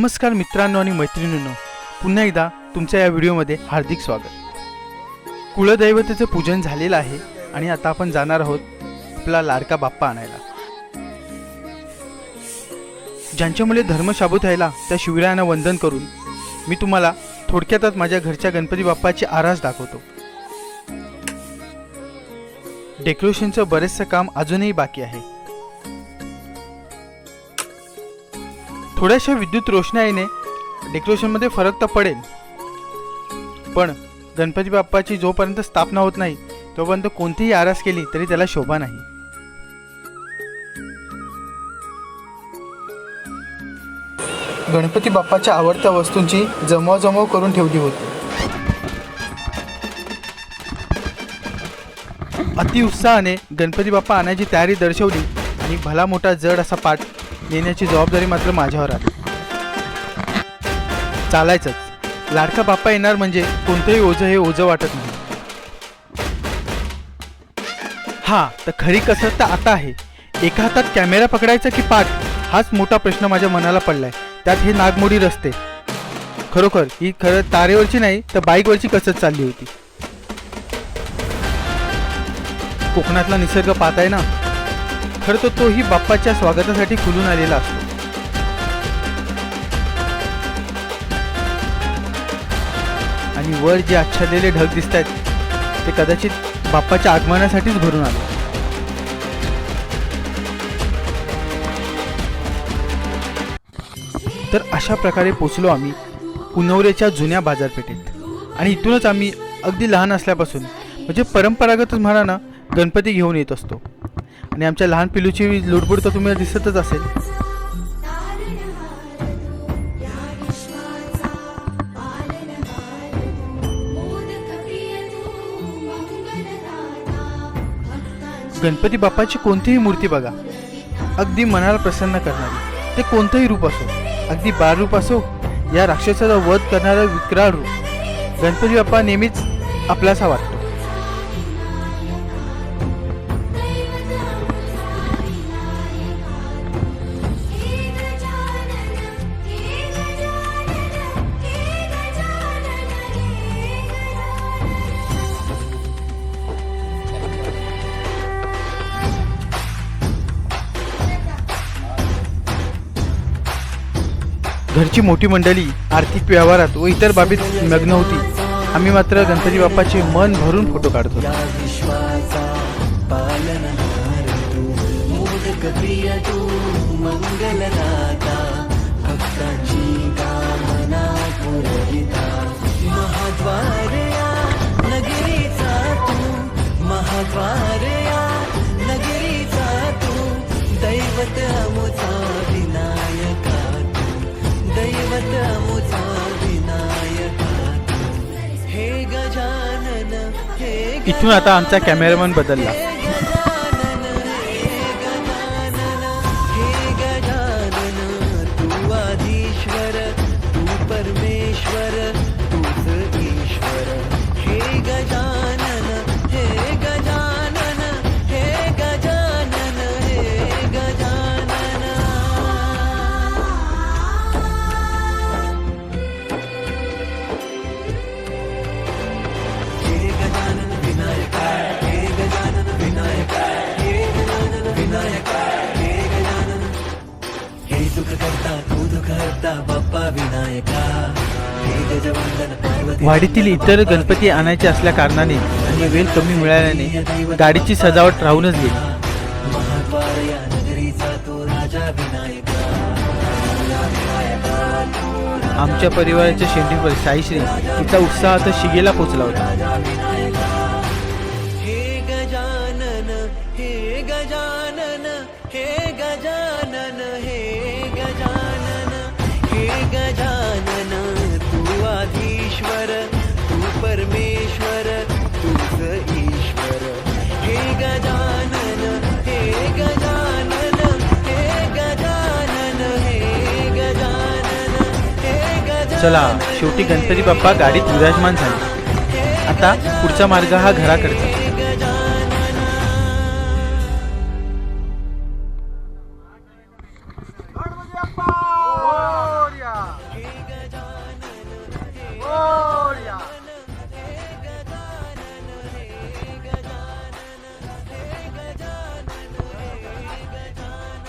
नमस्कार मित्रांनो आणि मैत्रिणींनो पुन्हा एकदा तुमच्या या व्हिडिओमध्ये हार्दिक स्वागत. कुलदैवतेचं पूजन झालेलं आहे आणि आता आपण जाणार आहोत आपला लाडका बाप्पा आणायला. ज्यांच्यामुळे धर्म शाबूत राहिला त्या शिवरायांना वंदन करून मी तुम्हाला थोडक्यातच माझ्या घरच्या गणपती बाप्पाची आरास दाखवतो. डेकोरेशनचं बरेचसं काम अजूनही बाकी आहे. थोड्याशा विद्युत रोषणाईने डेकोरेशनमध्ये फरक तर पडेल. पण गणपती बाप्पाची जोपर्यंत स्थापना होत नाही तोपर्यंत कोणतीही आरास केली तरी त्याला शोभा नाही. गणपती बाप्पाच्या आवडत्या वस्तूंची जमवाजमव करून ठेवली होती. अतिउत्साहाने गणपती बाप्पा आणायची तयारी दर्शवली आणि भला मोठा जड असा पाठ नेण्याची जबाबदारी मात्र माझ्यावर आली. चालायचंच. लाडका बाप्पा येणार म्हणजे कोणतंही ओझं हे ओझं वाटत नाही. हा तर खरी कसरत तर आता आहे. एका हातात कॅमेरा पकडायचा की पाठ? हाच मोठा प्रश्न माझ्या मनाला पडलाय. त्यात हे नागमोडी रस्ते. खरोखर ही खरं तारेवरची नाही तर बाईकवरची कसरत चालली होती. कोकणातला निसर्ग पाहताय ना? खरं तर तोही बाप्पाच्या स्वागतासाठी खुलून आलेला असतो. आणि वर जे आच्छादलेले ढग दिसत आहेत ते कदाचित बाप्पाच्या आगमनासाठीच भरून आले. तर अशा प्रकारे पोचलो आम्ही पुनवरेच्या जुन्या बाजारपेठेत. आणि इथूनच आम्ही अगदी लहान असल्यापासून म्हणजे परंपरागतच म्हणा ना गणपती घेऊन येत असतो. आणि आमच्या लहान पिलूची लुडबुड तर तुम्हाला दिसतच असेल. गणपती बाप्पाची कोणतीही मूर्ती बघा. अगदी मनाला प्रसन्न करणारी. ते कोणतंही रूप असो अगदी बाळ रूप असो या राक्षसाचा वध करणारा विक्राळ रूप. गणपती बाप्पा नेहमीच आपलासा वाटतो. घरची मोठी मंडळी आर्थिक व्यवहारात व इतर बाबीत मग्न होती. आम्ही मात्र गणपती बाप्पाचे मन भरून फोटो काढतो या इथून आता आमचा कॅमेरामन बदलला. वाडीतील इतर गणपती आणायचे असल्या कारणाने आणि वेळ कमी मिळाल्याने गाडीची सजावट राहूनच गेली. आमच्या परिवाराच्या शेंडीवर साईश्री तिचा उत्साह तर शिगेला पोचला होता. हे गजानन हे गजानन हे गजानन हे गजानन हे गजानन. आधीश्वर तू परमेश्वर तूच ईश्वर. हे गजानन हे गजानन हे गजानन हे गजानन हे गजानन. चला शेवटी गणपती बाप्पा गाडीत विराजमान झाले. आता पुढचा मार्ग हा घराकडचा. गणपती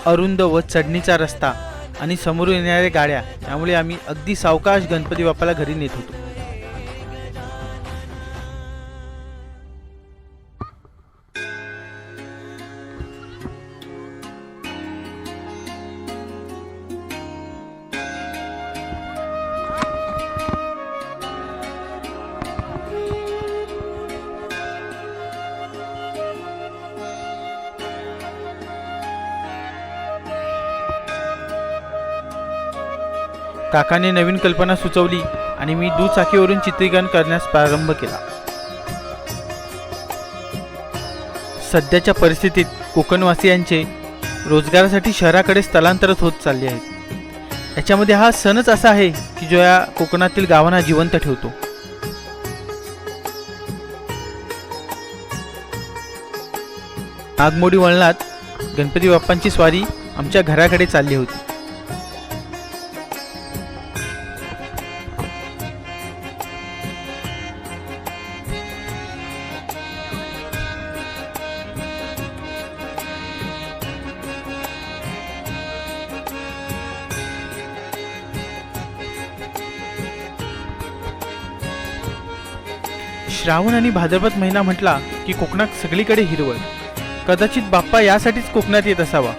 अरुंद व चढणीचा रस्ता आणि समोरून येणाऱ्या गाड्या यामुळे आम्ही अगदी सावकाश गणपती बाप्पाला घरी नेत होतो. काकाने नवीन कल्पना सुचवली आणि मी दुचाकीवरून चित्रीकरण करण्यास प्रारंभ केला. सध्याच्या परिस्थितीत कोकणवासियांचे रोजगारासाठी शहराकडे स्थलांतरच होत चालले आहेत. याच्यामध्ये हा सणच असा आहे की जो या कोकणातील गावांना जिवंत ठेवतो. नागमोडी वळणात गणपती बाप्पांची स्वारी आमच्या घराकडे चालली होती. श्रावण आणि भाद्रपद महिना म्हटला की कोकणात सगळीकडे हिरवळ. कदाचित बाप्पा यासाठीच कोकणात येत असावा.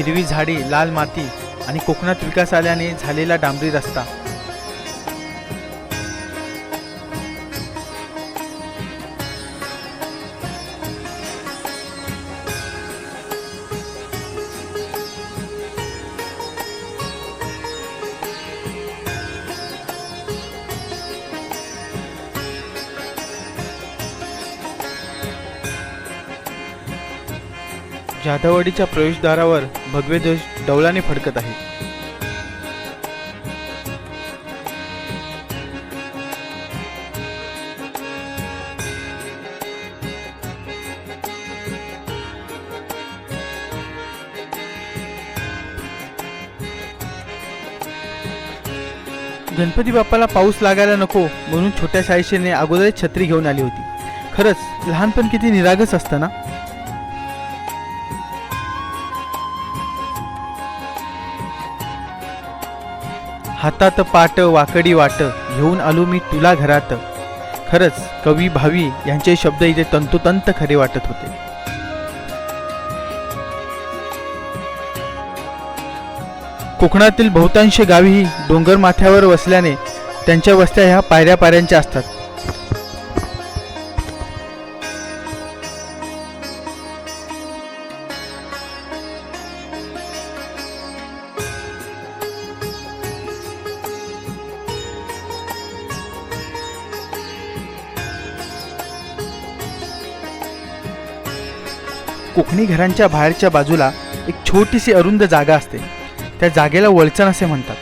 हिरवी झाडी लाल माती आणि कोकणात विकास आल्याने झालेला डांबरी रस्ता. जाधववाडीच्या प्रवेशद्वारावर भगवे ध्वज डौलाने फडकत आहे. गणपती बाप्पाला पाऊस लागायला नको म्हणून छोट्या शाळेशीने अगोदर छत्री घेऊन आली होती. खरंच लहानपण किती निरागस असतं ना? हातात पाट वाकडी वाट घेऊन आलो मी तुला घरात. खरंच कवी भावी यांचे शब्द इथे तंतोतंत खरे वाटत होते. कोकणातील बहुतांश गावीही डोंगर माथ्यावर वसल्याने त्यांच्या वस्त्या ह्या पायऱ्या पायऱ्यांच्या असतात. कोकणी घरांच्या बाहेरच्या बाजूला एक छोटीशी अरुंद जागा असते. त्या जागेला वळचण असे म्हणतात.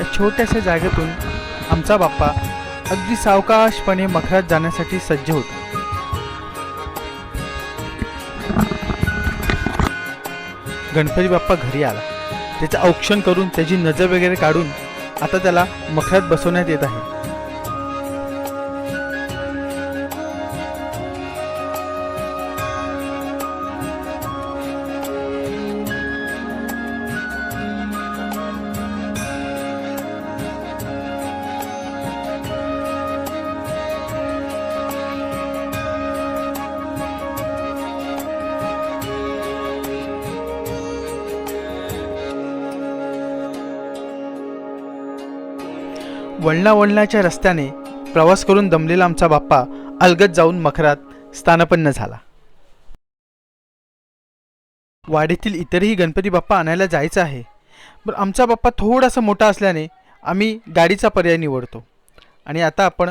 या छोट्याशा जागेतून आमचा बाप्पा अगदी सावकाशपणे मखरात जाण्यासाठी सज्ज होता. गणपती बाप्पा घरी आला. त्याचं औक्षण करून त्याची नजर वगैरे काढून आता त्याला मखरात बसवण्यात येत आहे. वळणा वळणाच्या रस्त्याने प्रवास करून दमलेला आमचा बाप्पा अलगत जाऊन मखरात स्थानपन्न झाला. वाडीतील इतरही गणपती बाप्पा आणायला जायचं आहे. पण आमचा बाप्पा थोडासा मोठा असल्याने आम्ही गाडीचा पर्याय निवडतो. आणि आता आपण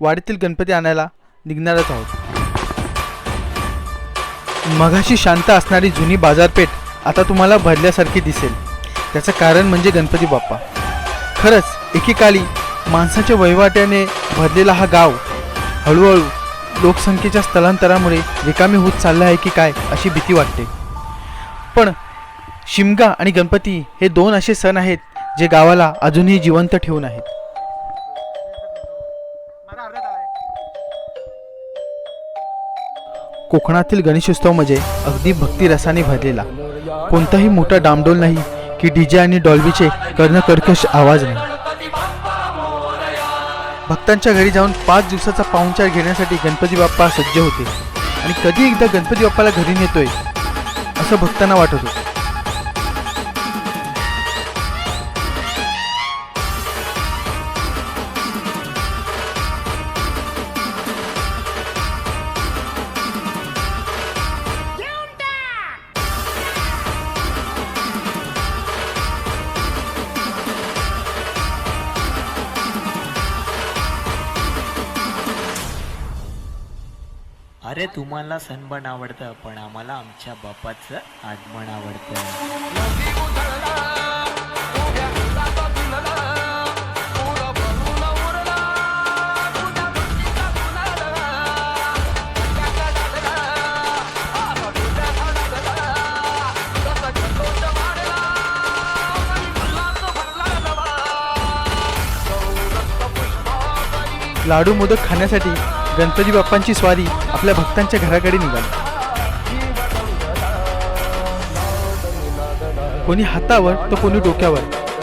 वाडीतील गणपती आणायला निघणारच आहोत. मघाशी शांत असणारी जुनी बाजारपेठ आता तुम्हाला भरल्यासारखी दिसेल. त्याचं कारण म्हणजे गणपती बाप्पा. खरंच एकेकाळी माणसाच्या वहिवाट्याने भरलेला हा गाव हळूहळू लोकसंख्येच्या स्थलांतरामुळे रिकामी होत चालला आहे की काय अशी भीती वाटते. पण शिमगा आणि गणपती हे दोन असे सण आहेत जे गावाला अजूनही जिवंत ठेवून आहेत. कोकणातील गणेशोत्सव म्हणजे अगदी भक्तिरसाने भरलेला. कोणताही मोठा डामडोल नाही की डीजे आणि डॉल्बीचे कर्णकर्कश आवाज नाही. भक्तांच्या घरी जाऊन पाच दिवसाचा पाहुणचार घेण्यासाठी गणपती बाप्पा सज्ज होते. आणि कधी एकदा गणपती बाप्पाला घरी नेतोय असं भक्तांना वाटत होतं. अरे तुम्हाला सनबर्न आवडतं पण आम्हाला आमच्या बापाचं आगमन आवडतं. लाडू मोदक खाण्यासाठी गणपती बाप्पांची स्वारी आपल्या भक्तांच्या घराकडे निघाली. कोणी हातावर तर कोणी डोक्यावर.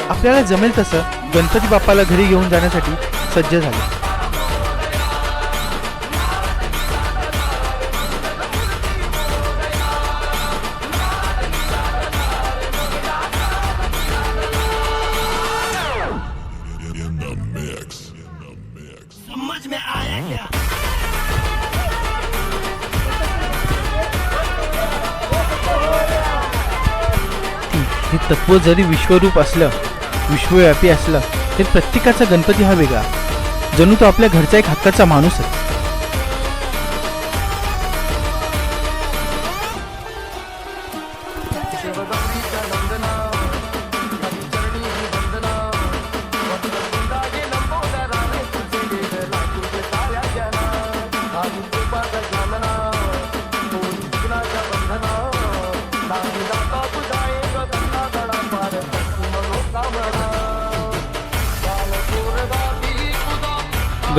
आपल्याला जमेल तसं गणपती बाप्पाला घरी घेऊन जाण्यासाठी सज्ज झाले. तत्व जरी विश्वरूप असलं विश्वव्यापी असलं तरी प्रत्येकाचा गणपती हा वेगळा. जणू तो आपल्या घरचा एक हक्काचा माणूस आहे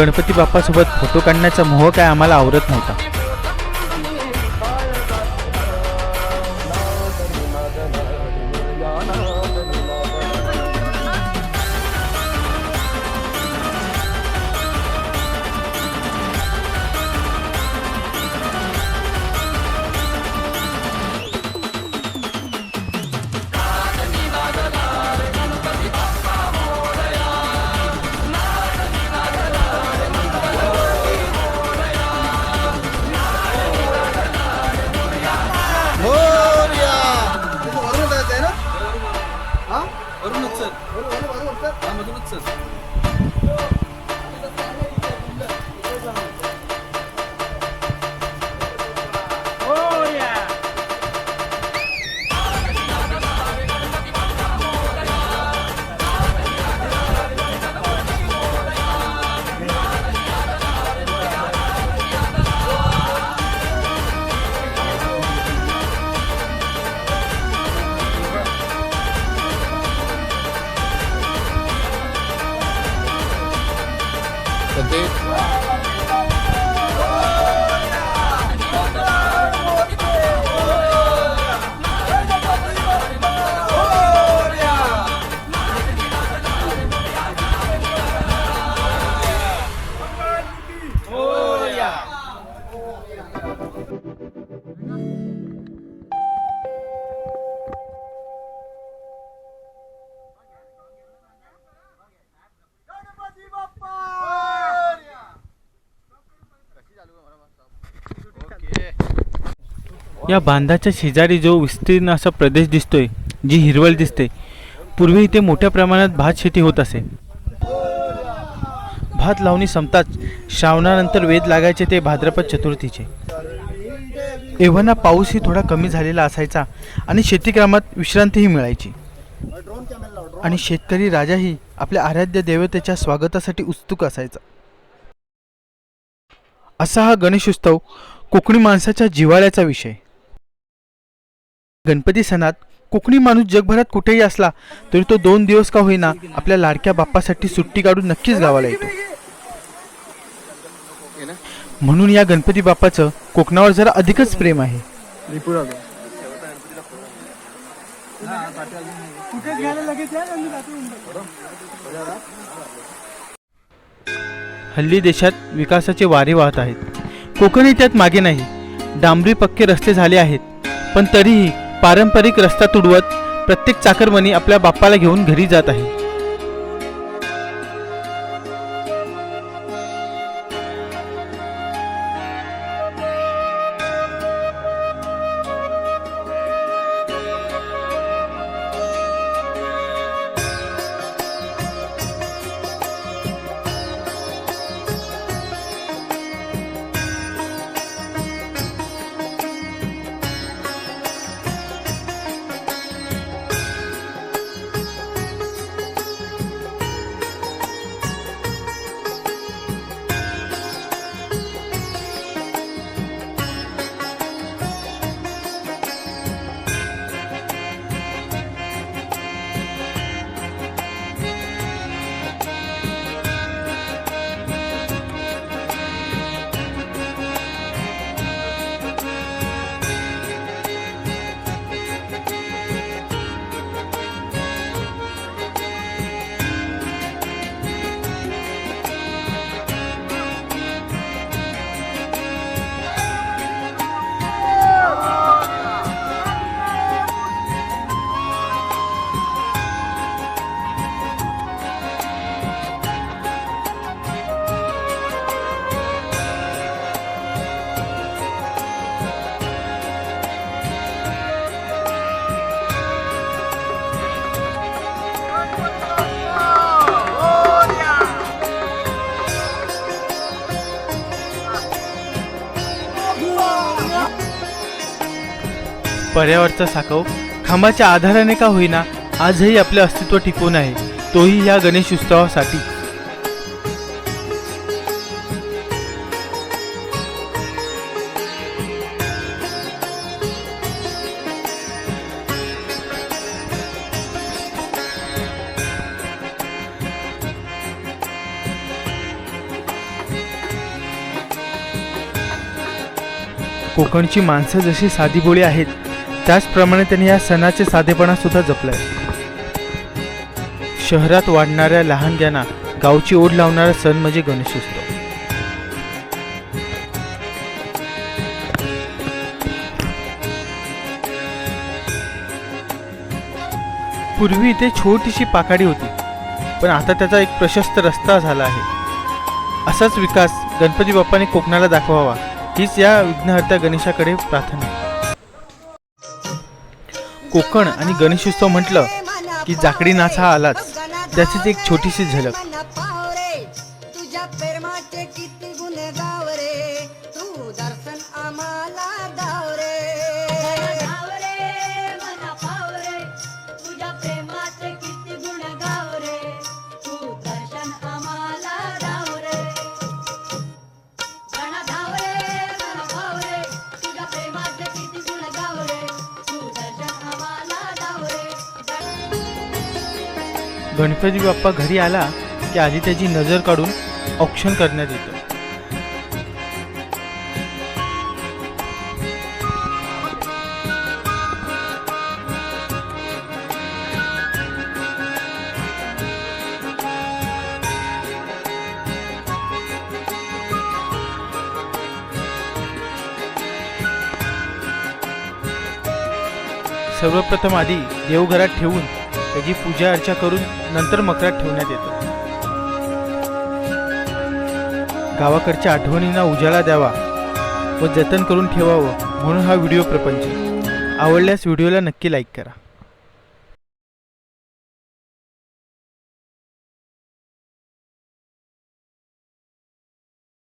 गणपती बाप्पासोबत फोटो काढण्याचा मोह काय आम्हाला आवरत नव्हता. या बांधाच्या शेजारी जो विस्तीर्ण असा प्रदेश दिसतोय जी हिरवळ दिसते पूर्वी इथे मोठ्या प्रमाणात भात शेती होत असे. भात लावणी संपताच श्रावणानंतर वेध लागायचे ते भाद्रपद चतुर्थीचे. एव्हाना पाऊसही थोडा कमी झालेला असायचा आणि शेतीक्रमात विश्रांतीही मिळायची. आणि शेतकरी राजाही आपल्या आराध्य देवतेच्या स्वागतासाठी उत्सुक असायचा. असा हा गणेशोत्सव कोकणी माणसाच्या जिव्हाळ्याचा विषय. गणपती सणात कोकणी माणूस जगभरात कुठेही असला तरी तो दोन दिवस का होईना आपल्या लाडक्या बाप्पासाठी सुट्टी काढून नक्कीच गावाला येतो. म्हणून या गणपती बाप्पाचं कोकणावर जरा अधिकच प्रेम आहे. हल्ली देशात विकासाचे वारे वाहत आहेत. कोकणही त्यात मागे नाही. डांबरी पक्के रस्ते झाले आहेत. पण तरीही पारंपरिक रस्ता तुडवत प्रत्येक चाकरमनी आपल्या बाप्पाला घेऊन घरी जात आहे. पर्यावरचा साकव. खांबाच्या आधाराने का होईना आजही आपले अस्तित्व टिकून आहे. तोही या गणेश उत्सवासाठी. कोकणची माणसं जशी साधीभोळी आहेत त्याचप्रमाणे त्यांनी या सणाचे साधेपणा सुद्धा जपलाय. शहरात वाढणाऱ्या लहानग्यांना गावची ओढ लावणारा सण म्हणजे गणेशोत्सव पूर्वी इथे छोटीशी पाकाडी होती पण आता त्याचा एक प्रशस्त रस्ता झाला आहे. असाच विकास गणपती बाप्पाने कोकणाला दाखवावा हीच या विघ्नहर्त्या गणेशाकडे प्रार्थना कोकण आणि गणेशोत्सव म्हटलं की जाकडी नाच हा आलाच. त्याचीच एक छोटीशी झलक. गणपती बाप्पा घरी आला की आधी त्याची नजर काढून औक्षण करण्यात येतं. सर्वप्रथम आधी देवघरात ठेवून त्याची पूजा अर्चा करून नंतर मकरात ठेवण्यात येतं. गावाकडच्या आठवणींना उजाळा द्यावा व जतन करून ठेवावं म्हणून हा व्हिडिओ प्रपंच. आवडल्यास व्हिडिओला नक्की लाईक करा.